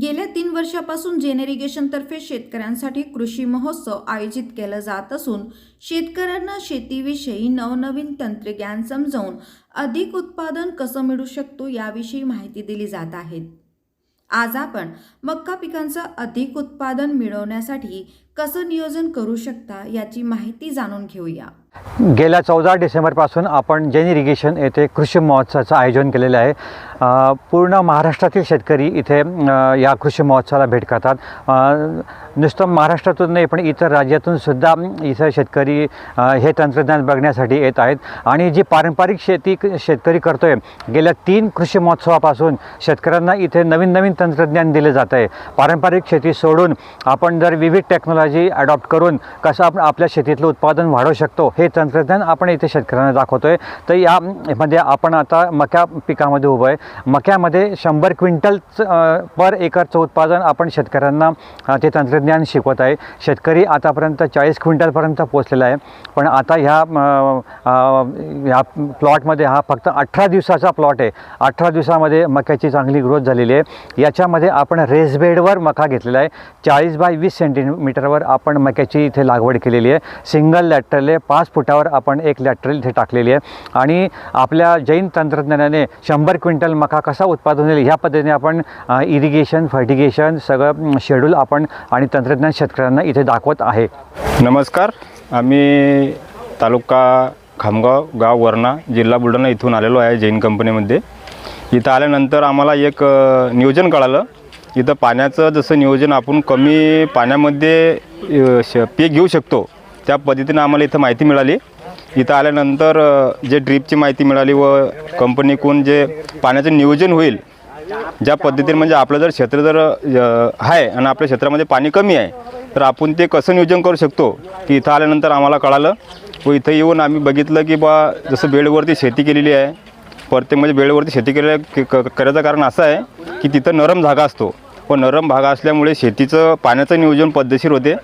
गेल्या तीन वर्षापासून जेनेरिगेशनतर्फे शेतकऱ्यांसाठी कृषी महोत्सव आयोजित केला जात असून शेतकऱ्यांना शेतीविषयी नवनवीन तंत्रज्ञान समजावून अधिक उत्पादन कसं मिळू शकतो याविषयी माहिती दिली जात आहे. आज आपण मक्का पिकांचं अधिक उत्पादन मिळवण्यासाठी कसं नियोजन करू शकता याची माहिती जाणून घेऊया. गेल्या चौदा डिसेंबरपासून आपण जैन इरिगेशन येथे कृषी महोत्सवाचं आयोजन केलेलं आहे. पूर्ण महाराष्ट्रातील शेतकरी इथे या कृषी महोत्सवाला भेट करतात. नुसतं महाराष्ट्रातून नाही पण इतर राज्यातून सुद्धा इथं शेतकरी हे तंत्रज्ञान बघण्यासाठी येत आहेत. आणि जी पारंपरिक शेती क- शेतकरी करतोय गेल्या तीन कृषी महोत्सवापासून शेतकऱ्यांना इथे नवीन नवीन तंत्रज्ञान दिलं जात आहे पारंपरिक शेती सोडून आपण जर विविध टेक्नॉलॉजी अडॉप्ट करून कसं आपण आपल्या शेतीतलं उत्पादन वाढवू शकतो हे तंत्रज्ञान आपण इथे शेतकऱ्यांना दाखवतोय. तर यामध्ये म्हणजे आपण आता मक्या पिकामध्ये उभं आहे. मक्यामध्ये शंभर क्विंटलचं पर एकरचं उत्पादन आपण शेतकऱ्यांना ते तंत्रज्ञान शिकवत आहे. शेतकरी आतापर्यंत चाळीस क्विंटलपर्यंत पोचलेला आहे. पण आता ह्या ह्या प्लॉटमध्ये हा फक्त अठरा दिवसाचा प्लॉट आहे. अठरा दिवसामध्ये मक्याची चांगली ग्रोथ झालेली आहे. याच्यामध्ये आपण रेसबेडवर मका घेतलेला आहे. चाळीस बाय वीस सेंटीमीटरवर आपण मक्याची इथे लागवड केलेली आहे. सिंगल लॅटरल आहे पाच फुटावर आपण एक लॅटरल इथे टाकलेली आहे. आणि आपल्या जैन तंत्रज्ञानाने शंभर क्विंटल मका कसा उत्पादन होईल ह्या पद्धतीने आपण इरिगेशन फर्टिगेशन सगळं शेड्यूल आपण आणि तंत्रज्ञान शेतकऱ्यांना इथे दाखवत आहे. नमस्कार. आम्ही तालुका खामगाव गाव वरणा जिल्हा बुलढाणा इथून आलेलो आहे जैन कंपनीमध्ये. इथं आल्यानंतर आम्हाला एक नियोजन कळालं. इथं पाण्याचं जसं नियोजन आपण कमी पाण्यामध्ये श पीक घेऊ शकतो त्या पद्धतीनं आम्हाला इथं माहिती मिळाली. इथं आल्यानंतर जे ड्रीपची माहिती मिळाली व कंपनीकडून जे पाण्याचं नियोजन होईल ज्या पद्धतीने म्हणजे आपलं जर क्षेत्र जर आहे आणि आपल्या क्षेत्रामध्ये पाणी कमी आहे तर आपण ते कसं नियोजन करू शकतो की इथं आल्यानंतर आम्हाला कळालं. व इथं येऊन आम्ही बघितलं की बा जसं बेडवरती शेती केलेली आहे प्रत्येक म्हणजे बेडवरती शेती केल्या क- क- करायचं कारण असं आहे की तिथं नरम जागा असतो. व नरम भाग असल्यामुळे शेतीचं पाण्याचं नियोजन पद्धतशीर होते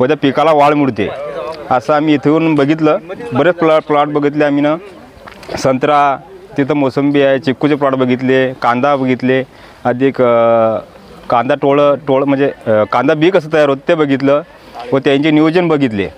व त्या पिकाला वाढ मिळते. असं आम्ही इथे येऊन बघितलं. बरेच प्लॉट प्लॉट बघितले आम्ही ना. संत्रा तिथं मोसंबी आहे चिक्कूचे प्लॉट बघितले कांदा बघितले. अधिक कांदा टोळं टोळ म्हणजे कांदा बी कसं तयार होतं ते बघितलं व त्यांचे नियोजन बघितले.